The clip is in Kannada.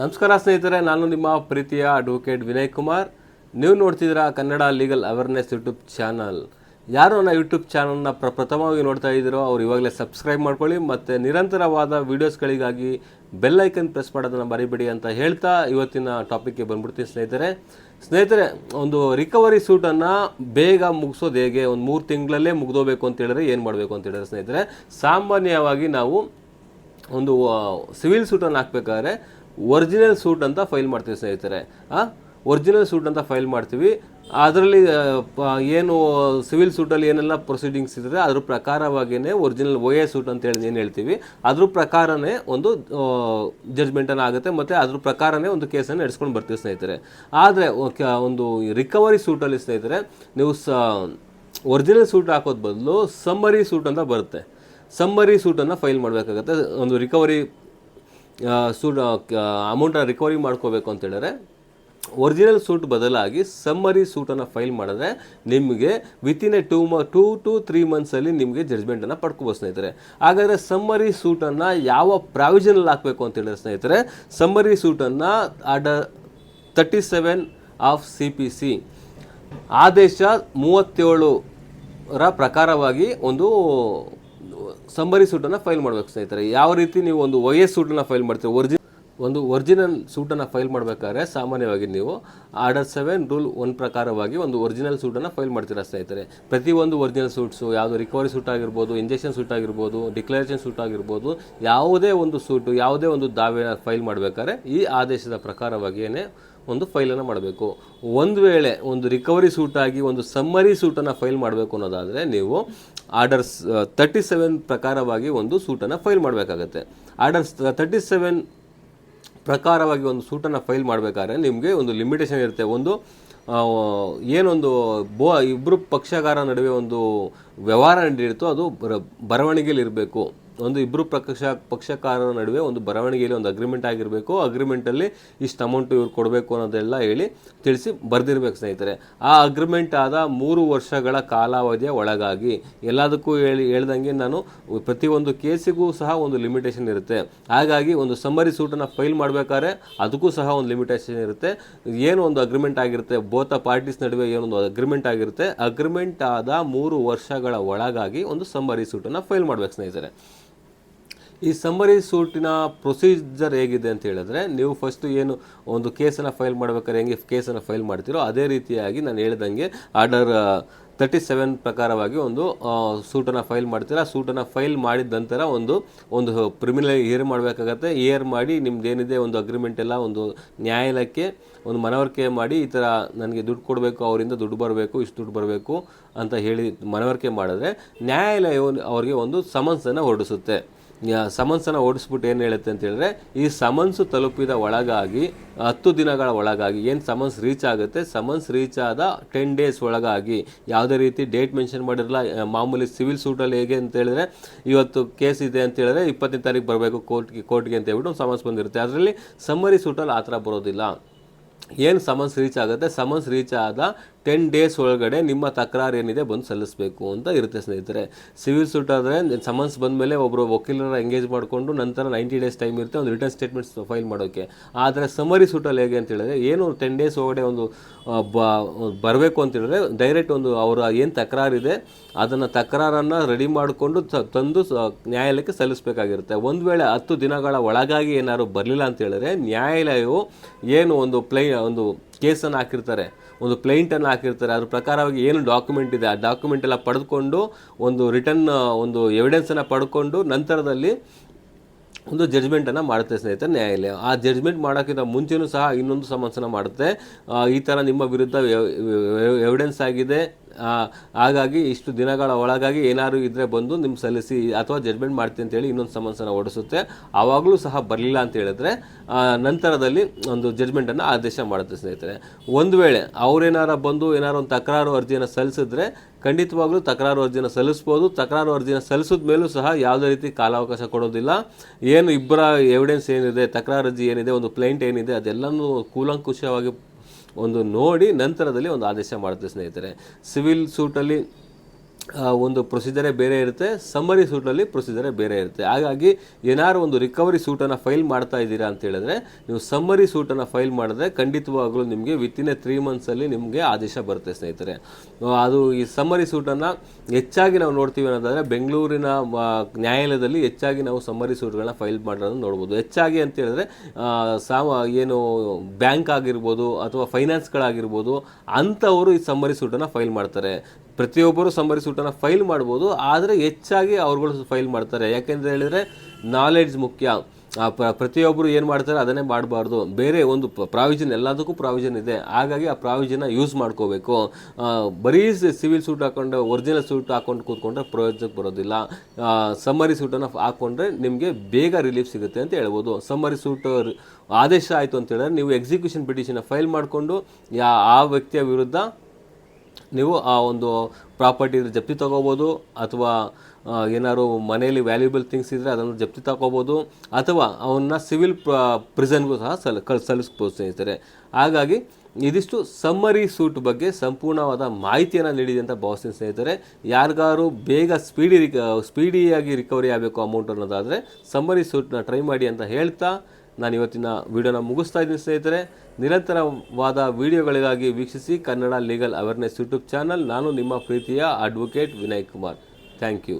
ನಮಸ್ಕಾರ ಸ್ನೇಹಿತರೆ, ನಾನು ನಿಮ್ಮ ಪ್ರೀತಿಯ ಅಡ್ವೊಕೇಟ್ ವಿನಯ್ ಕುಮಾರ್. ನೀವು ನೋಡ್ತಿದ್ದೀರಾ Kannada legal awareness YouTube channel. ಯಾರು ನನ್ನ ಯೂಟ್ಯೂಬ್ ಚಾನಲ್ನ ಪ್ರ ಪ್ರಥಮವಾಗಿ ನೋಡ್ತಾ ಇದ್ದೀರೋ ಅವ್ರು ಇವಾಗಲೇ ಸಬ್ಸ್ಕ್ರೈಬ್ ಮಾಡ್ಕೊಳ್ಳಿ ಮತ್ತು ನಿರಂತರವಾದ ವೀಡಿಯೋಸ್ಗಳಿಗಾಗಿ ಬೆಲ್ ಐಕನ್ ಪ್ರೆಸ್ ಮಾಡೋದನ್ನು ಮರಿಬೇಡಿ ಅಂತ ಹೇಳ್ತಾ ಇವತ್ತಿನ ಟಾಪಿಕ್ಗೆ ಬಂದ್ಬಿಡ್ತೀನಿ ಸ್ನೇಹಿತರೆ. ಸ್ನೇಹಿತರೆ, ಒಂದು ರಿಕವರಿ ಸೂಟನ್ನು ಬೇಗ ಮುಗಿಸೋದು ಹೇಗೆ? ಒಂದು ಮೂರು ತಿಂಗಳಲ್ಲೇ ಮುಗಿದೋಬೇಕು ಅಂತ ಹೇಳಿದ್ರೆ ಏನು ಮಾಡಬೇಕು ಅಂತ ಹೇಳಿದ್ರೆ ಸ್ನೇಹಿತರೆ, ಸಾಮಾನ್ಯವಾಗಿ ನಾವು ಒಂದು ಸಿವಿಲ್ ಸೂಟನ್ನು ಹಾಕ್ಬೇಕಾದ್ರೆ ಒರಿಜಿನಲ್ ಸೂಟ್ ಅಂತ ಫೈಲ್ ಮಾಡ್ತೀವಿ ಸ್ನೇಹಿತರೆ. ಒರಿಜಿನಲ್ ಸೂಟ್ ಅಂತ ಫೈಲ್ ಮಾಡ್ತೀವಿ. ಅದರಲ್ಲಿ ಏನು ಸಿವಿಲ್ ಸೂಟಲ್ಲಿ ಏನೆಲ್ಲ ಪ್ರೊಸೀಡಿಂಗ್ಸ್ ಇರ್ತದೆ, ಅದ್ರ ಪ್ರಕಾರವಾಗಿಯೇ ಒರಿಜಿನಲ್ ಒ ಎ ಸೂಟ್ ಅಂತ ಹೇಳಿ ಏನು ಹೇಳ್ತೀವಿ. ಅದ್ರ ಪ್ರಕಾರನೇ ಒಂದು ಜಡ್ಜ್ಮೆಂಟನ್ನು ಆಗುತ್ತೆ, ಮತ್ತು ಅದ್ರ ಪ್ರಕಾರನೇ ಒಂದು ಕೇಸನ್ನು ನಡೆಸ್ಕೊಂಡು ಬರ್ತೀವಿ ಸ್ನೇಹಿತರೆ. ಆದರೆ ಒಂದು ರಿಕವರಿ ಸೂಟಲ್ಲಿ ಸ್ನೇಹಿತರೆ, ನೀವು ಸ, ಒರಿಜಿನಲ್ ಸೂಟ್ ಹಾಕೋದ್ ಬದಲು ಸಮ್ಮರಿ ಸೂಟ್ ಅಂತ ಬರುತ್ತೆ. ಸಮ್ಮರಿ ಸೂಟನ್ನು ಫೈಲ್ ಮಾಡಬೇಕಾಗತ್ತೆ. ಒಂದು ರಿಕವರಿ ಸೂಟ್ ಅಮೌಂಟನ್ನ ರಿಕವರಿ ಮಾಡ್ಕೋಬೇಕು ಅಂತ ಹೇಳಿದ್ರೆ ಒರಿಜಿನಲ್ ಸೂಟ್ ಬದಲಾಗಿ ಸಮ್ಮರಿ ಸೂಟನ್ನು ಫೈಲ್ ಮಾಡಿದ್ರೆ ನಿಮಗೆ ವಿತಿನ್ ಎ ಟೂ ಮ ಟೂ ಟು ತ್ರೀ ಮಂತ್ಸಲ್ಲಿ ನಿಮಗೆ ಜಡ್ಜ್ಮೆಂಟನ್ನು ಪಡ್ಕೋಬೋದು ಸ್ನೇಹಿತರೆ. ಹಾಗಾದರೆ ಸಮ್ಮರಿ ಸೂಟನ್ನು ಯಾವ ಪ್ರಾವಿಷನಲ್ಲಿ ಹಾಕಬೇಕು ಅಂತ ಹೇಳಿದ್ರೆ ಸ್ನೇಹಿತರೆ summary ಸೂಟನ್ನು order thirty seven of C P C ಆದೇಶ ಮೂವತ್ತೇಳು ರ ಪ್ರಕಾರವಾಗಿ ಒಂದು ಸಂಬರಿ ಸೂಟನ್ನು ಫೈಲ್ ಮಾಡಬೇಕು ಸ್ನೇಹಿತರೆ. ಯಾವ ರೀತಿ ನೀವು ಒಂದು ಒ ಎಸ್ ಸೂಟನ್ನು ಫೈಲ್ ಮಾಡ್ತೀವಿ ಒರಿಜಿನ್ ಒಂದು ಒರಿಜಿನಲ್ ಸೂಟನ್ನು ಫೈಲ್ ಮಾಡಬೇಕಾದ್ರೆ ಸಾಮಾನ್ಯವಾಗಿ ನೀವು ಆರ್ಡರ್ ಸೆವೆನ್ ರೂಲ್ ಒನ್ ಪ್ರಕಾರವಾಗಿ ಒಂದು ಒರಿಜಿನಲ್ ಸೂಟನ್ನು ಫೈಲ್ ಮಾಡ್ತೀರಾ ಸ್ನೇಹಿತರೆ. ಪ್ರತಿಯೊಂದು ಒರಿಜಿನಲ್ ಸೂಟ್ಸು ಯಾವುದು ರಿಕವರಿ ಸೂಟ್ ಆಗಿರ್ಬೋದು ಇಂಜೆಕ್ಷನ್ ಸೂಟ್ ಆಗಿರ್ಬೋದು ಡಿಕ್ಲರೇಷನ್ ಸೂಟ್ ಆಗಿರ್ಬೋದು, ಯಾವುದೇ ಒಂದು ಸೂಟು ಯಾವುದೇ ಒಂದು ದಾವೆ ಫೈಲ್ ಮಾಡಬೇಕಾದ್ರೆ ಈ ಆದೇಶದ ಪ್ರಕಾರವಾಗಿಯೇ ಒಂದು ಫೈಲನ್ನು ಮಾಡಬೇಕು. ಒಂದು ವೇಳೆ ಒಂದು ರಿಕವರಿ ಸೂಟಾಗಿ ಒಂದು ಸಮ್ಮರಿ ಸೂಟನ್ನು ಫೈಲ್ ಮಾಡಬೇಕು ಅನ್ನೋದಾದರೆ ನೀವು ಆರ್ಡರ್ಸ್ ತರ್ಟಿ ಸೆವೆನ್ ಪ್ರಕಾರವಾಗಿ ಒಂದು ಸೂಟನ್ನು ಫೈಲ್ ಮಾಡಬೇಕಾಗತ್ತೆ. ಆರ್ಡರ್ಸ್ ತರ್ಟಿ ಸೆವೆನ್ ಪ್ರಕಾರವಾಗಿ ಒಂದು ಸೂಟನ್ನು ಫೈಲ್ ಮಾಡಬೇಕಾದ್ರೆ ನಿಮಗೆ ಒಂದು ಲಿಮಿಟೇಷನ್ ಇರುತ್ತೆ. ಒಂದು ಏನೊಂದು ಬೋ ಇಬ್ಬರು ಪಕ್ಷಗಾರ ನಡುವೆ ಒಂದು ವ್ಯವಹಾರ ನಡೆಯುತ್ತೋ ಅದು ಬರ ಬರವಣಿಗೆಯಲ್ಲಿ ಇರಬೇಕು. ಒಂದು ಇಬ್ಬರು ಪಕ್ಷ ಪಕ್ಷಕಾರರ ನಡುವೆ ಒಂದು ಬರವಣಿಗೆಯಲ್ಲಿ ಒಂದು ಅಗ್ರಿಮೆಂಟ್ ಆಗಿರಬೇಕು. ಅಗ್ರಿಮೆಂಟಲ್ಲಿ ಇಷ್ಟು ಅಮೌಂಟ್ ಇವ್ರು ಕೊಡಬೇಕು ಅನ್ನೋದೆಲ್ಲ ಹೇಳಿ ತಿಳಿಸಿ ಬರೆದಿರ್ಬೇಕು ಸ್ನೇಹಿತರೆ. ಆ ಅಗ್ರಿಮೆಂಟ್ ಆದ ಮೂರು ವರ್ಷಗಳ ಕಾಲಾವಧಿಯ ಒಳಗಾಗಿ ಎಲ್ಲದಕ್ಕೂ ಹೇಳಿ ಹೇಳ್ದಂಗೆ ನಾನು ಪ್ರತಿಯೊಂದು ಕೇಸಿಗೂ ಸಹ ಒಂದು ಲಿಮಿಟೇಷನ್ ಇರುತ್ತೆ. ಹಾಗಾಗಿ ಒಂದು ಸಮ್ಮರಿ ಸೂಟನ್ನು ಫೈಲ್ ಮಾಡಬೇಕಾದ್ರೆ ಅದಕ್ಕೂ ಸಹ ಒಂದು ಲಿಮಿಟೇಷನ್ ಇರುತ್ತೆ. ಏನು ಒಂದು ಅಗ್ರಿಮೆಂಟ್ ಆಗಿರುತ್ತೆ ಬೋತ ಪಾರ್ಟೀಸ್ ನಡುವೆ ಏನೊಂದು ಅಗ್ರಿಮೆಂಟ್ ಆಗಿರುತ್ತೆ ಅಗ್ರಿಮೆಂಟ್ ಆದ ಮೂರು ವರ್ಷಗಳ ಒಳಗಾಗಿ ಒಂದು ಸಮ್ಮರಿ ಸೂಟನ್ನು ಫೈಲ್ ಮಾಡಬೇಕು ಸ್ನೇಹಿತರೆ. ಈ ಸಮ್ಮರಿ ಸೂಟಿನ ಪ್ರೊಸೀಜರ್ ಹೇಗಿದೆ ಅಂತ ಹೇಳಿದ್ರೆ, ನೀವು ಫಸ್ಟು ಏನು ಒಂದು ಕೇಸನ್ನು ಫೈಲ್ ಮಾಡ್ಬೇಕಾದ್ರೆ ಹೆಂಗೆ ಕೇಸನ್ನು ಫೈಲ್ ಮಾಡ್ತೀರೋ ಅದೇ ರೀತಿಯಾಗಿ ನಾನು ಹೇಳಿದಂಗೆ ಆರ್ಡರ್ ತರ್ಟಿ ಸೆವೆನ್ ಪ್ರಕಾರವಾಗಿ ಒಂದು ಸೂಟನ್ನು ಫೈಲ್ ಮಾಡ್ತೀರಾ. ಸೂಟನ್ನು ಫೈಲ್ ಮಾಡಿದ ನಂತರ ಒಂದು ಒಂದು ಪ್ರಿಮಿನಲ್ ಏರ್ ಮಾಡಬೇಕಾಗತ್ತೆ. ಏರ್ ಮಾಡಿ ನಿಮ್ದು ಏನಿದೆ ಒಂದು ಅಗ್ರಿಮೆಂಟ್ ಎಲ್ಲ, ಒಂದು ನ್ಯಾಯಾಲಯಕ್ಕೆ ಒಂದು ಮನವರಿಕೆ ಮಾಡಿ ಈ ಥರ ನನಗೆ ದುಡ್ಡು ಕೊಡಬೇಕು, ಅವರಿಂದ ದುಡ್ಡು ಬರಬೇಕು, ಇಷ್ಟು ದುಡ್ಡು ಬರಬೇಕು ಅಂತ ಹೇಳಿ ಮನವರಿಕೆ ಮಾಡಿದ್ರೆ ನ್ಯಾಯಾಲಯ ಅವರಿಗೆ ಒಂದು ಸಮನ್ಸನ್ನು ಹೊರಡಿಸುತ್ತೆ. ಸಮನ್ಸನ್ನು ಓಡಿಸ್ಬಿಟ್ಟು ಏನು ಹೇಳುತ್ತೆ ಅಂತ ಹೇಳಿದ್ರೆ, ಈ ಸಮನ್ಸು ತಲುಪಿದ ಒಳಗಾಗಿ, ಹತ್ತು ದಿನಗಳ ಒಳಗಾಗಿ ಏನು ಸಮನ್ಸ್ ರೀಚ್ ಆಗುತ್ತೆ, ಸಮನ್ಸ್ ರೀಚ್ ಆದ ಟೆನ್ ಡೇಸ್ ಒಳಗಾಗಿ. ಯಾವುದೇ ರೀತಿ ಡೇಟ್ ಮೆನ್ಷನ್ ಮಾಡಿರಲ್ಲ ಮಾಮೂಲಿ ಸಿವಿಲ್ ಸೂಟಲ್ಲಿ ಹೇಗೆ ಅಂತ ಹೇಳಿದ್ರೆ, ಇವತ್ತು ಕೇಸ್ ಇದೆ ಅಂತ ಹೇಳಿದ್ರೆ ಇಪ್ಪತ್ತನೇ ತಾರೀಕು ಬರಬೇಕು ಕೋರ್ಟ್ಗೆ ಕೋರ್ಟ್ಗೆ ಅಂತ ಹೇಳ್ಬಿಟ್ಟು ಸಮನ್ಸ್ ಬಂದಿರುತ್ತೆ. ಅದರಲ್ಲಿ ಸಮ್ಮರಿ ಸೂಟಲ್ಲಿ ಆ ಥರ ಬರೋದಿಲ್ಲ. ಏನು ಸಮನ್ಸ್ ರೀಚ್ ಆಗುತ್ತೆ, ಸಮನ್ಸ್ ರೀಚ್ ಆದ ಟೆನ್ ಡೇಸ್ ಒಳಗಡೆ ನಿಮ್ಮ ತಕರಾರು ಏನಿದೆ ಬಂದು ಸಲ್ಲಿಸಬೇಕು ಅಂತ ಇರುತ್ತೆ ಸ್ನೇಹಿತರೆ. ಸಿವಿಲ್ ಸೂಟ್ ಆದರೆ ಸಮನ್ಸ್ ಬಂದಮೇಲೆ ಒಬ್ಬರು ವಕೀಲರ ಎಂಗೇಜ್ ಮಾಡಿಕೊಂಡು ನಂತರ ನೈಂಟಿ ಡೇಸ್ ಟೈಮ್ ಇರುತ್ತೆ ಒಂದು ರಿಟರ್ನ್ ಸ್ಟೇಟ್ಮೆಂಟ್ಸ್ ಫೈಲ್ ಮಾಡೋಕ್ಕೆ ಆದರೆ ಸಮರಿ ಸೂಟಲ್ಲಿ ಹೇಗೆ ಅಂತ ಹೇಳಿದ್ರೆ ಏನು ಟೆನ್ ಡೇಸ್ ಒಳಗಡೆ ಒಂದು ಬ, ಬರಬೇಕು ಅಂತ ಹೇಳಿದ್ರೆ ಡೈರೆಕ್ಟ್ ಒಂದು ಅವರ ಏನು ತಕರಾರಿದೆ ಅದನ್ನು ತಕರಾರನ್ನು ರೆಡಿ ಮಾಡಿಕೊಂಡು ತಂದು ನ್ಯಾಯಾಲಯಕ್ಕೆ ಸಲ್ಲಿಸಬೇಕಾಗಿರುತ್ತೆ. ಒಂದು ವೇಳೆ ಹತ್ತು ದಿನಗಳ ಒಳಗಾಗಿ ಏನಾದ್ರು ಬರಲಿಲ್ಲ ಅಂತ ಹೇಳಿದ್ರೆ ನ್ಯಾಯಾಲಯವು ಏನು ಒಂದು ಪ್ಲೈ, ಒಂದು ಕೇಸನ್ನು ಹಾಕಿರ್ತಾರೆ, ಒಂದು ಪ್ಲೇಂಟನ್ನು ಹಾಕಿರ್ತಾರೆ, ಅದ್ರ ಪ್ರಕಾರವಾಗಿ ಏನು ಡಾಕ್ಯುಮೆಂಟ್ ಇದೆ, ಆ ಡಾಕ್ಯುಮೆಂಟ್ ಎಲ್ಲ ಪಡೆದುಕೊಂಡು ಒಂದು ರಿಟರ್ನ್ ಒಂದು ಎವಿಡೆನ್ಸನ್ನು ಪಡ್ಕೊಂಡು ನಂತರದಲ್ಲಿ ಒಂದು ಜಡ್ಜ್ಮೆಂಟನ್ನು ಮಾಡುತ್ತೆ ಸ್ನೇಹಿತರೆ ನ್ಯಾಯಾಲಯ. ಆ ಜಡ್ಜ್ಮೆಂಟ್ ಮಾಡೋಕ್ಕಿಂತ ಮುಂಚೆನೂ ಸಹ ಇನ್ನೊಂದು ಸಮಸ್ಯೆನ ಮಾಡುತ್ತೆ. ಈ ಥರ ನಿಮ್ಮ ವಿರುದ್ಧ ಎವಿಡೆನ್ಸ್ ಆಗಿದೆ ಹಾಗಾಗಿ ಇಷ್ಟು ದಿನಗಳ ಒಳಗಾಗಿ ಏನಾದರೂ ಇದ್ದರೆ ಬಂದು ನಿಮ್ಮ ಸಲ್ಲಿಸಿ ಅಥವಾ ಜಡ್ಜ್ಮೆಂಟ್ ಮಾಡ್ತೀನಿ ಅಂತೇಳಿ ಇನ್ನೊಂದು ಸಮನ್ಸನ್ನು ಓಡಿಸುತ್ತೆ. ಆವಾಗಲೂ ಸಹ ಬರಲಿಲ್ಲ ಅಂತ ಹೇಳಿದ್ರೆ ನಂತರದಲ್ಲಿ ಒಂದು ಜಡ್ಜ್ಮೆಂಟನ್ನು ಆದೇಶ ಮಾಡುತ್ತೆ ಸ್ನೇಹಿತರೆ. ಒಂದು ವೇಳೆ ಅವರೇನಾರ ಬಂದು ಏನಾರು ಒಂದು ತಕರಾರು ಅರ್ಜಿಯನ್ನು ಸಲ್ಲಿಸಿದ್ರೆ ಖಂಡಿತವಾಗ್ಲೂ ತಕರಾರು ಅರ್ಜಿನ ಸಲ್ಲಿಸ್ಬೋದು. ತಕರಾರು ಅರ್ಜಿನ ಸಲ್ಲಿಸಿದ ಮೇಲೂ ಸಹ ಯಾವುದೇ ರೀತಿ ಕಾಲಾವಕಾಶ ಕೊಡೋದಿಲ್ಲ. ಏನು ಇಬ್ಬರ ಎವಿಡೆನ್ಸ್ ಏನಿದೆ, ತಕರಾರು ಅರ್ಜಿ ಏನಿದೆ, ಒಂದು ಪ್ಲೇಂಟ್ ಏನಿದೆ, ಅದೆಲ್ಲನೂ ಕೂಲಂಕುಷವಾಗಿ ಒಂದು ನೋಡಿ ನಂತರದಲ್ಲಿ ಒಂದು ಆದೇಶ ಮಾಡುತ್ತೆ ಸ್ನೇಹಿತರೆ. ಸಿವಿಲ್ ಸೂಟಲ್ಲಿ ಒಂದು ಪ್ರೊಸೀಜರೇ ಬೇರೆ ಇರುತ್ತೆ, ಸಮ್ಮರಿ ಸೂಟಲ್ಲಿ ಪ್ರೊಸೀಜರೇ ಬೇರೆ ಇರುತ್ತೆ. ಹಾಗಾಗಿ ಏನಾದ್ರು ಒಂದು ರಿಕವರಿ ಸೂಟನ್ನು ಫೈಲ್ ಮಾಡ್ತಾ ಇದ್ದೀರಾ ಅಂತ ಹೇಳಿದ್ರೆ, ನೀವು ಸಮ್ಮರಿ ಸೂಟನ್ನು ಫೈಲ್ ಮಾಡಿದ್ರೆ ಖಂಡಿತವಾಗಲೂ ನಿಮಗೆ ವಿತಿನ್ ಎ ತ್ರೀ ಮಂತ್ಸಲ್ಲಿ ನಿಮಗೆ ಆದೇಶ ಬರುತ್ತೆ ಸ್ನೇಹಿತರೆ. ಅದು ಈ ಸಮ್ಮರಿ ಸೂಟನ್ನು ಹೆಚ್ಚಾಗಿ ನಾವು ನೋಡ್ತೀವಿ ಅನ್ನೋದಾದರೆ, ಬೆಂಗಳೂರಿನ ನ್ಯಾಯಾಲಯದಲ್ಲಿ ಹೆಚ್ಚಾಗಿ ನಾವು ಸಮ್ಮರಿ ಸೂಟ್ಗಳನ್ನ ಫೈಲ್ ಮಾಡೋದನ್ನು ನೋಡ್ಬೋದು. ಹೆಚ್ಚಾಗಿ ಅಂತ ಹೇಳಿದ್ರೆ ಸಾಮ, ಏನು ಬ್ಯಾಂಕ್ ಆಗಿರ್ಬೋದು ಅಥವಾ ಫೈನಾನ್ಸ್ಗಳಾಗಿರ್ಬೋದು, ಅಂಥವರು ಈ ಸಮ್ಮರಿ ಸೂಟನ್ನು ಫೈಲ್ ಮಾಡ್ತಾರೆ. ಪ್ರತಿಯೊಬ್ಬರು ಸಮ್ಮರಿ ಸೂಟನ್ನು ಫೈಲ್ ಮಾಡ್ಬೋದು, ಆದರೆ ಹೆಚ್ಚಾಗಿ ಅವ್ರುಗಳು ಫೈಲ್ ಮಾಡ್ತಾರೆ. ಯಾಕೆಂದ್ರೆ ಹೇಳಿದರೆ ನಾಲೆಡ್ಜ್ ಮುಖ್ಯ. ಪ್ರ, ಪ್ರತಿಯೊಬ್ಬರು ಏನು ಮಾಡ್ತಾರೆ, ಅದನ್ನೇ ಮಾಡಬಾರ್ದು. ಬೇರೆ ಒಂದು ಪ್ರಾವಿಷನ್ ಎಲ್ಲದಕ್ಕೂ ಪ್ರಾವಿಷನ್ ಇದೆ. ಹಾಗಾಗಿ ಆ ಪ್ರಾವಿಷನ್ನ ಯೂಸ್ ಮಾಡ್ಕೋಬೇಕು. ಬರೀ ಸಿವಿಲ್ ಸೂಟ್ ಹಾಕೊಂಡು ಒರಿಜಿನಲ್ ಸೂಟ್ ಹಾಕೊಂಡು ಕೂತ್ಕೊಂಡ್ರೆ ಪ್ರಯೋಜನಕ್ಕೆ ಬರೋದಿಲ್ಲ. ಸಮ್ಮರಿ ಸೂಟನ್ನು ಹಾಕ್ಕೊಂಡ್ರೆ ನಿಮಗೆ ಬೇಗ ರಿಲೀಫ್ ಸಿಗುತ್ತೆ ಅಂತ ಹೇಳ್ಬೋದು. ಸಮ್ಮರಿ ಸೂಟ್ ಆದೇಶ ಆಯಿತು ಅಂತ ಹೇಳಿದ್ರೆ, ನೀವು ಎಕ್ಸಿಕ್ಯೂಷನ್ ಪಿಟಿಷನ್ನ ಫೈಲ್ ಮಾಡಿಕೊಂಡು, ಯಾ, ಆ ವ್ಯಕ್ತಿಯ ವಿರುದ್ಧ ನೀವು ಆ ಒಂದು ಪ್ರಾಪರ್ಟಿ ಜಪ್ತಿ ತಗೋಬೋದು, ಅಥವಾ ಏನಾದ್ರು ಮನೆಯಲ್ಲಿ ವ್ಯಾಲ್ಯೂಬಲ್ ಥಿಂಗ್ಸ್ ಇದ್ದರೆ ಅದನ್ನು ಜಪ್ತಿ ತಗೋಬೋದು, ಅಥವಾ ಅವನ್ನ ಸಿವಿಲ್ ಪ್ರಿಸನ್ಗೂ ಸಹ ಸಲ್, ಕಳ್, ಸಲ್ಲಿಸ್ಬೋದು ಸ್ನೇಹಿತರೆ. ಹಾಗಾಗಿ ಇದಿಷ್ಟು ಸಮ್ಮರಿ ಸೂಟ್ ಬಗ್ಗೆ ಸಂಪೂರ್ಣವಾದ ಮಾಹಿತಿಯನ್ನು ನೀಡಿದೆ ಅಂತ ಭಾವಿಸ್ತೀನಿ ಸ್ನೇಹಿತರೆ. ಯಾರಿಗಾರು ಬೇಗ ಸ್ಪೀಡಿ ರಿಕ ಸ್ಪೀಡಿಯಾಗಿ ರಿಕವರಿ ಆಗಬೇಕು ಅಮೌಂಟ್ ಅನ್ನೋದಾದರೆ ಸಮ್ಮರಿ ಸೂಟ್ನ ಟ್ರೈ ಮಾಡಿ ಅಂತ ಹೇಳ್ತಾ ನಾನು ಇವತ್ತಿನ ವಿಡಿಯೋನ ಮುಗಿಸ್ತಾ ಇದ್ದೀನಿ ಸ್ನೇಹಿತರೆ. ನಿರಂತರವಾದ ವಿಡಿಯೋಗಳಿಗಾಗಿ ವೀಕ್ಷಿಸಿ Kannada legal awareness YouTube channel. ನಾನು ನಿಮ್ಮ ಪ್ರೀತಿಯ advocate Vinay Kumar. Thank you.